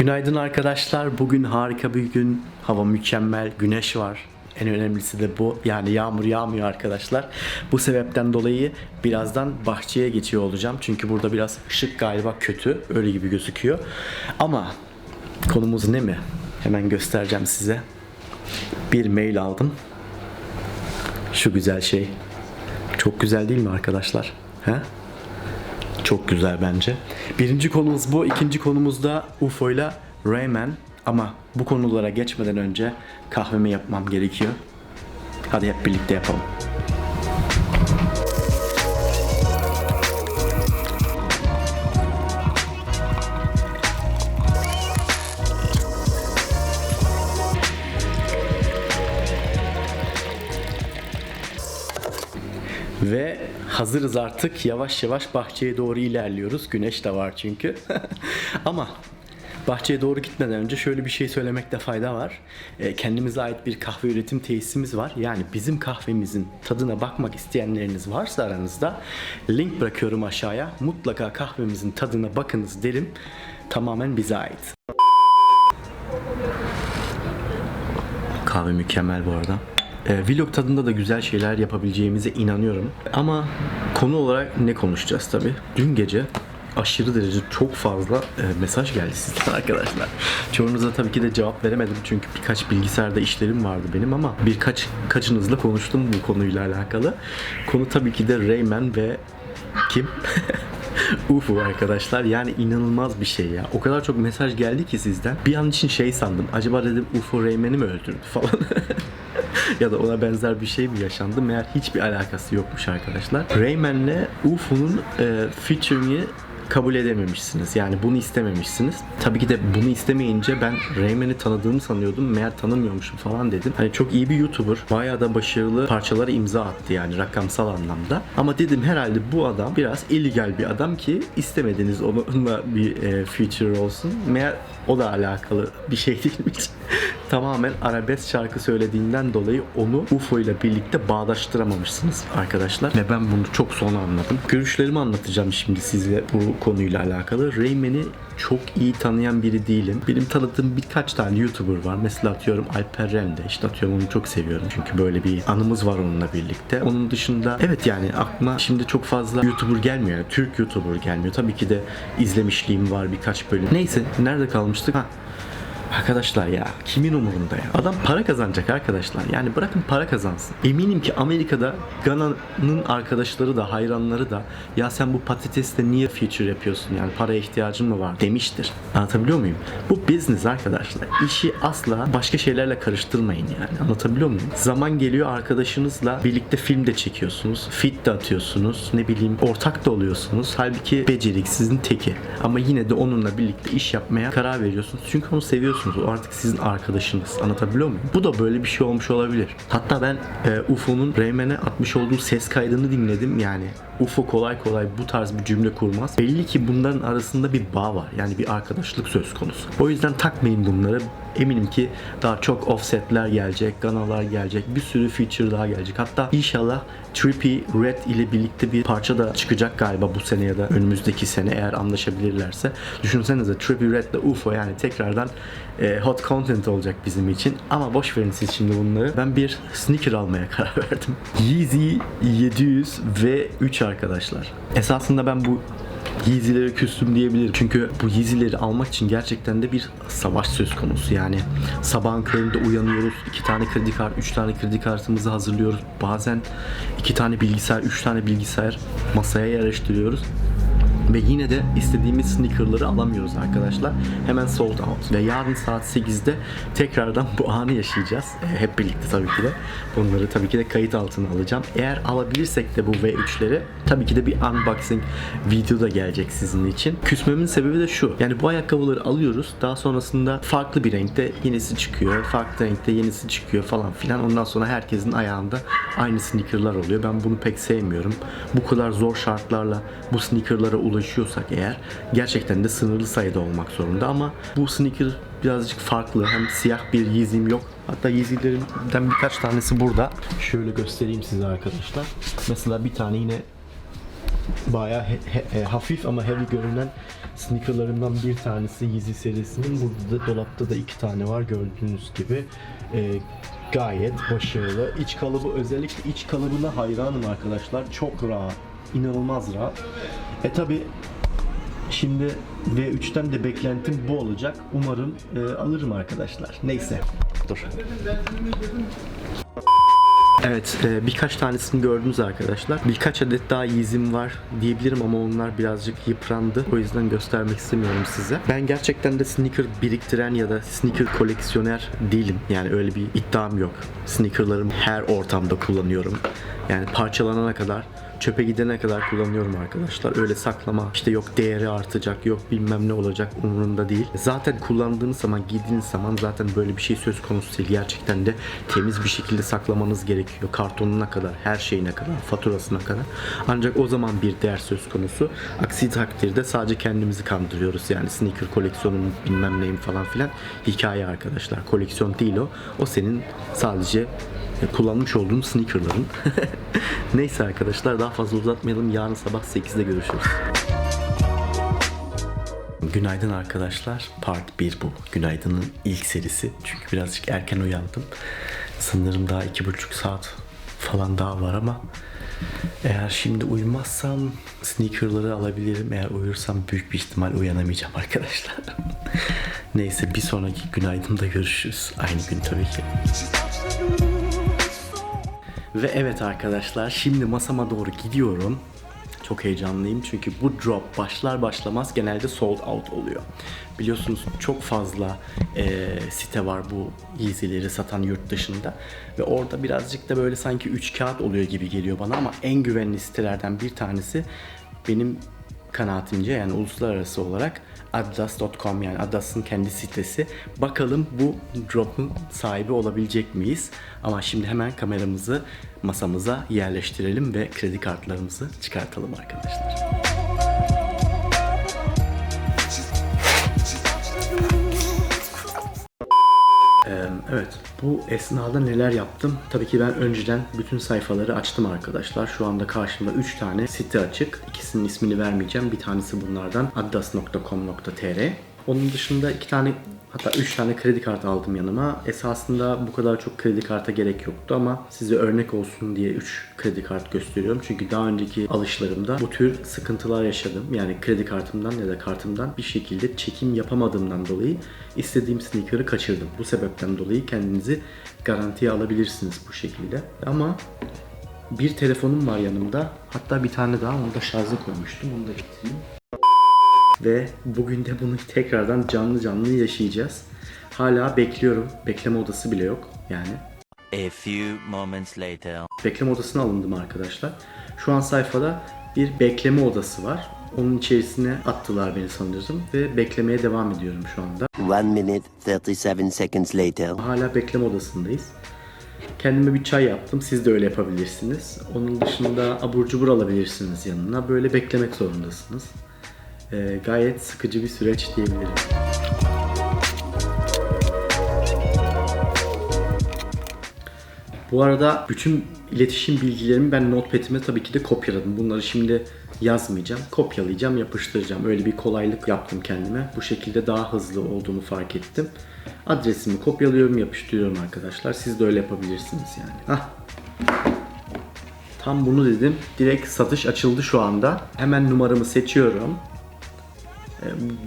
Günaydın arkadaşlar. Bugün harika bir gün. Hava mükemmel. Güneş var. En önemlisi de bu. Yani yağmur yağmıyor arkadaşlar. Bu sebepten dolayı birazdan bahçeye geçiyor olacağım. Çünkü burada biraz ışık galiba kötü. Öyle gibi gözüküyor. Ama konumuz ne mi? Hemen göstereceğim size. Bir mail aldım. Şu güzel şey. Çok güzel değil mi arkadaşlar? He? Çok güzel bence. Birinci konumuz bu. ikinci konumuz da UFO ile Rayman. Ama bu konulara geçmeden önce kahvemi yapmam gerekiyor. Hadi hep birlikte yapalım. Ve hazırız artık. Yavaş yavaş bahçeye doğru ilerliyoruz. Güneş de var çünkü. Ama bahçeye doğru gitmeden önce şöyle bir şey söylemekte fayda var. E, Kendimize ait bir kahve üretim tesisimiz var. Yani bizim kahvemizin tadına bakmak isteyenleriniz varsa aranızda link bırakıyorum aşağıya. Mutlaka kahvemizin tadına bakınız derim. Tamamen bize ait. Kahve mükemmel bu arada. E, vlog tadında da güzel şeyler yapabileceğimize inanıyorum. Ama konu olarak ne konuşacağız tabi? Dün gece aşırı derece çok fazla e, mesaj geldi sizden arkadaşlar. Çoğunuza tabii ki de cevap veremedim çünkü birkaç bilgisayarda işlerim vardı benim ama birkaç kaçınızla konuştum bu konuyla alakalı. Konu tabii ki de Rayman ve kim? UFO arkadaşlar yani inanılmaz bir şey ya. O kadar çok mesaj geldi ki sizden. Bir an için şey sandım. Acaba dedim UFO Rayman'i mi öldürdü falan. ya da ona benzer bir şey mi yaşandı? Meğer hiçbir alakası yokmuş arkadaşlar. Rayman'le UFO'nun e, featuring'i kabul edememişsiniz. Yani bunu istememişsiniz. Tabii ki de bunu istemeyince ben Rayman'i tanıdığımı sanıyordum. Meğer tanımıyormuşum falan dedim. Hani çok iyi bir YouTuber. Bayağı da başarılı parçalara imza attı yani rakamsal anlamda. Ama dedim herhalde bu adam biraz illegal bir adam ki istemediniz onunla bir e, feature olsun. Meğer o da alakalı bir şey değilmiş. Tamamen arabesk şarkı söylediğinden dolayı onu UFO ile birlikte bağdaştıramamışsınız arkadaşlar. Ve ben bunu çok sonra anladım. Görüşlerimi anlatacağım şimdi size bu konuyla alakalı. Rayman'i çok iyi tanıyan biri değilim. Benim tanıdığım birkaç tane YouTuber var. Mesela atıyorum Alper Rende. İşte atıyorum onu çok seviyorum. Çünkü böyle bir anımız var onunla birlikte. Onun dışında evet yani aklıma şimdi çok fazla YouTuber gelmiyor. Yani Türk YouTuber gelmiyor. Tabii ki de izlemişliğim var birkaç bölüm. Neyse nerede kalmıştık? Ha Arkadaşlar ya kimin umurunda ya? Adam para kazanacak arkadaşlar. Yani bırakın para kazansın. Eminim ki Amerika'da Gana'nın arkadaşları da hayranları da ya sen bu patatesle niye feature yapıyorsun yani paraya ihtiyacın mı var demiştir. Anlatabiliyor muyum? Bu business arkadaşlar. İşi asla başka şeylerle karıştırmayın yani. Anlatabiliyor muyum? Zaman geliyor arkadaşınızla birlikte film de çekiyorsunuz. Fit de atıyorsunuz. Ne bileyim ortak da oluyorsunuz. Halbuki beceriksizin teki. Ama yine de onunla birlikte iş yapmaya karar veriyorsunuz. Çünkü onu seviyorsunuz. O artık sizin arkadaşınız. Anlatabiliyor muyum? Bu da böyle bir şey olmuş olabilir. Hatta ben e, UFO'nun Rayman'e atmış olduğum ses kaydını dinledim. Yani UFO kolay kolay bu tarz bir cümle kurmaz. Belli ki bunların arasında bir bağ var. Yani bir arkadaşlık söz konusu. O yüzden takmayın bunları. Eminim ki daha çok offsetler gelecek, ganalar gelecek, bir sürü feature daha gelecek. Hatta inşallah Trippy Red ile birlikte bir parça da çıkacak galiba bu sene ya da önümüzdeki sene eğer anlaşabilirlerse. Düşünsenize Trippy Red ile UFO yani tekrardan e, hot content olacak bizim için. Ama boş verin siz şimdi bunları. Ben bir sneaker almaya karar verdim. Yeezy 700 v 3 arkadaşlar. Esasında ben bu Yeezy'lere küstüm diyebilirim. Çünkü bu Yeezy'leri almak için gerçekten de bir savaş söz konusu. Yani sabahın köründe uyanıyoruz. iki tane kredi kart, üç tane kredi kartımızı hazırlıyoruz. Bazen iki tane bilgisayar, üç tane bilgisayar masaya yerleştiriyoruz. Ve yine de istediğimiz sneakerları alamıyoruz arkadaşlar. Hemen sold out. Ve yarın saat 8'de tekrardan bu anı yaşayacağız. E, hep birlikte tabii ki de. Bunları tabii ki de kayıt altına alacağım. Eğer alabilirsek de bu V3'leri tabii ki de bir unboxing video da gelecek sizin için. Küsmemin sebebi de şu. Yani bu ayakkabıları alıyoruz. Daha sonrasında farklı bir renkte yenisi çıkıyor. Farklı renkte yenisi çıkıyor falan filan. Ondan sonra herkesin ayağında aynı sneakerlar oluyor. Ben bunu pek sevmiyorum. Bu kadar zor şartlarla bu sneakerlara ulaşıyorsak eğer gerçekten de sınırlı sayıda olmak zorunda ama bu sneaker birazcık farklı. Hem siyah bir Yeezy'm yok. Hatta Yeezy'lerimden birkaç tanesi burada. Şöyle göstereyim size arkadaşlar. Mesela bir tane yine bayağı he- he- hafif ama heavy görünen sneakerlarımdan bir tanesi Yeezy serisinin. Burada da dolapta da iki tane var gördüğünüz gibi. E, gayet başarılı. İç kalıbı özellikle iç kalıbına hayranım arkadaşlar. Çok rahat. inanılmaz rahat. E tabi Şimdi V3'ten de beklentim bu olacak. Umarım e, alırım arkadaşlar. Neyse. Dur. Evet, e, birkaç tanesini gördünüz arkadaşlar. Birkaç adet daha Yeezy'm var diyebilirim ama onlar birazcık yıprandı. O yüzden göstermek istemiyorum size. Ben gerçekten de sneaker biriktiren ya da sneaker koleksiyoner değilim. Yani öyle bir iddiam yok. Sneakerlarımı her ortamda kullanıyorum. Yani parçalanana kadar çöpe gidene kadar kullanıyorum arkadaşlar. Öyle saklama işte yok değeri artacak yok bilmem ne olacak umurumda değil. Zaten kullandığınız zaman giydiğiniz zaman zaten böyle bir şey söz konusu değil. Gerçekten de temiz bir şekilde saklamanız gerekiyor. Kartonuna kadar, her şeyine kadar, faturasına kadar. Ancak o zaman bir değer söz konusu. Aksi takdirde sadece kendimizi kandırıyoruz. Yani sneaker koleksiyonum bilmem neyim falan filan hikaye arkadaşlar. Koleksiyon değil o. O senin sadece kullanmış olduğum sneakerların. Neyse arkadaşlar daha fazla uzatmayalım. Yarın sabah 8'de görüşürüz. Günaydın arkadaşlar. Part 1 bu. Günaydın'ın ilk serisi. Çünkü birazcık erken uyandım. Sanırım daha iki buçuk saat falan daha var ama eğer şimdi uyumazsam sneakerları alabilirim. Eğer uyursam büyük bir ihtimal uyanamayacağım arkadaşlar. Neyse bir sonraki günaydın'da görüşürüz. Aynı gün tabii ki. Ve evet arkadaşlar şimdi masama doğru gidiyorum. Çok heyecanlıyım çünkü bu drop başlar başlamaz genelde sold out oluyor. Biliyorsunuz çok fazla eee, site var bu Yeezy'leri satan yurt dışında. Ve orada birazcık da böyle sanki üç kağıt oluyor gibi geliyor bana ama en güvenli sitelerden bir tanesi benim kanaatimce yani uluslararası olarak adidas.com yani Adidas'ın kendi sitesi. Bakalım bu drop'un sahibi olabilecek miyiz? Ama şimdi hemen kameramızı masamıza yerleştirelim ve kredi kartlarımızı çıkartalım arkadaşlar. Evet, bu esnada neler yaptım? Tabii ki ben önceden bütün sayfaları açtım arkadaşlar. Şu anda karşımda 3 tane site açık. İkisinin ismini vermeyeceğim. Bir tanesi bunlardan adidas.com.tr. Onun dışında iki tane hatta 3 tane kredi kartı aldım yanıma. Esasında bu kadar çok kredi karta gerek yoktu ama size örnek olsun diye 3 kredi kart gösteriyorum. Çünkü daha önceki alışlarımda bu tür sıkıntılar yaşadım. Yani kredi kartımdan ya da kartımdan bir şekilde çekim yapamadığımdan dolayı istediğim sneaker'ı kaçırdım. Bu sebepten dolayı kendinizi garantiye alabilirsiniz bu şekilde. Ama bir telefonum var yanımda. Hatta bir tane daha onu da şarja koymuştum. Onu da getireyim. Ve bugün de bunu tekrardan canlı canlı yaşayacağız. Hala bekliyorum. Bekleme odası bile yok yani. A few moments later. Bekleme odasına alındım arkadaşlar. Şu an sayfada bir bekleme odası var. Onun içerisine attılar beni sanırım ve beklemeye devam ediyorum şu anda. One minute, 37 seconds later. Hala bekleme odasındayız. Kendime bir çay yaptım. Siz de öyle yapabilirsiniz. Onun dışında abur cubur alabilirsiniz yanına. Böyle beklemek zorundasınız. Ee, gayet sıkıcı bir süreç diyebilirim. Bu arada bütün iletişim bilgilerimi ben notepad'ime tabii ki de kopyaladım. Bunları şimdi yazmayacağım. Kopyalayacağım, yapıştıracağım. Öyle bir kolaylık yaptım kendime. Bu şekilde daha hızlı olduğunu fark ettim. Adresimi kopyalıyorum, yapıştırıyorum arkadaşlar. Siz de öyle yapabilirsiniz yani. Hah. Tam bunu dedim. Direkt satış açıldı şu anda. Hemen numaramı seçiyorum.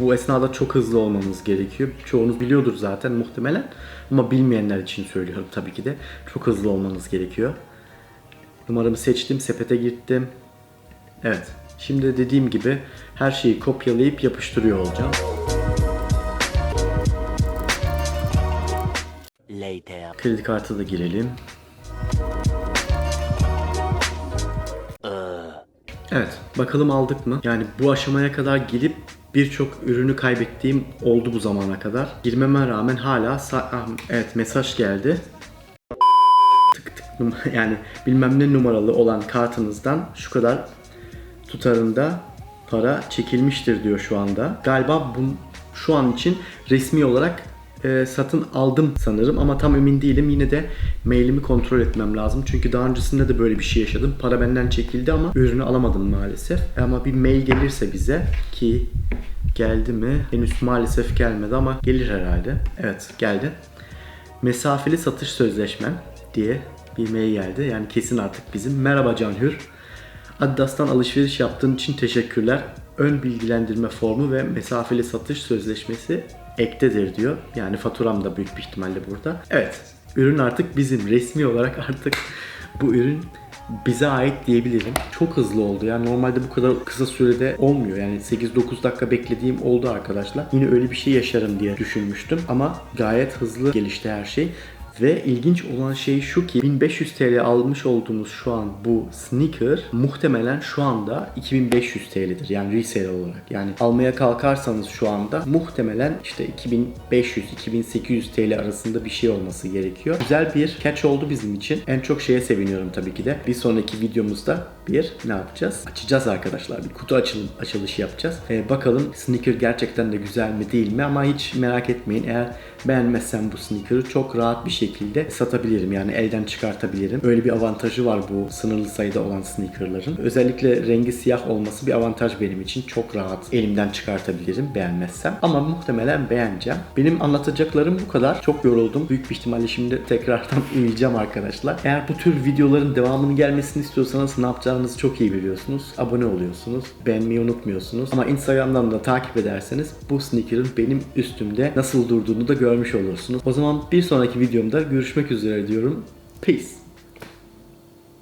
Bu esnada çok hızlı olmamız gerekiyor. Çoğunuz biliyordur zaten muhtemelen. Ama bilmeyenler için söylüyorum tabii ki de. Çok hızlı olmanız gerekiyor. Numaramı seçtim, sepete gittim. Evet. Şimdi dediğim gibi her şeyi kopyalayıp yapıştırıyor olacağım. Later. Kredi kartı da girelim. Evet, bakalım aldık mı? Yani bu aşamaya kadar gelip birçok ürünü kaybettiğim oldu bu zamana kadar. Girmeme rağmen hala ah, evet mesaj geldi. Tık tık yani bilmem ne numaralı olan kartınızdan şu kadar tutarında para çekilmiştir diyor şu anda. Galiba bu şu an için resmi olarak e, satın aldım sanırım ama tam emin değilim. Yine de mailimi kontrol etmem lazım. Çünkü daha öncesinde de böyle bir şey yaşadım. Para benden çekildi ama ürünü alamadım maalesef. Ama bir mail gelirse bize ki geldi mi? Henüz maalesef gelmedi ama gelir herhalde. Evet geldi. Mesafeli satış sözleşmen diye bir mail geldi. Yani kesin artık bizim. Merhaba Canhür. Adidas'tan alışveriş yaptığın için teşekkürler. Ön bilgilendirme formu ve mesafeli satış sözleşmesi ektedir diyor. Yani faturam da büyük bir ihtimalle burada. Evet, ürün artık bizim. Resmi olarak artık bu ürün bize ait diyebilirim. Çok hızlı oldu ya. Normalde bu kadar kısa sürede olmuyor. Yani 8-9 dakika beklediğim oldu arkadaşlar. Yine öyle bir şey yaşarım diye düşünmüştüm. Ama gayet hızlı gelişti her şey. Ve ilginç olan şey şu ki 1500 TL almış olduğumuz şu an bu sneaker muhtemelen şu anda 2500 TL'dir. Yani resale olarak. Yani almaya kalkarsanız şu anda muhtemelen işte 2500-2800 TL arasında bir şey olması gerekiyor. Güzel bir catch oldu bizim için. En çok şeye seviniyorum tabii ki de. Bir sonraki videomuzda bir ne yapacağız? Açacağız arkadaşlar. Bir kutu açılım, açılışı yapacağız. Ee, bakalım sneaker gerçekten de güzel mi değil mi ama hiç merak etmeyin. Eğer beğenmezsem bu sneaker'ı çok rahat bir şekilde satabilirim. Yani elden çıkartabilirim. Öyle bir avantajı var bu sınırlı sayıda olan sneaker'ların. Özellikle rengi siyah olması bir avantaj benim için. Çok rahat elimden çıkartabilirim beğenmezsem. Ama muhtemelen beğeneceğim. Benim anlatacaklarım bu kadar. Çok yoruldum. Büyük bir ihtimalle şimdi tekrardan uyuyacağım arkadaşlar. Eğer bu tür videoların devamını gelmesini istiyorsanız ne yapacağınızı çok iyi biliyorsunuz. Abone oluyorsunuz. Beğenmeyi unutmuyorsunuz. Ama Instagram'dan da takip ederseniz bu sneaker'ın benim üstümde nasıl durduğunu da görmüş olursunuz. O zaman bir sonraki videomda görüşmek üzere diyorum. Peace.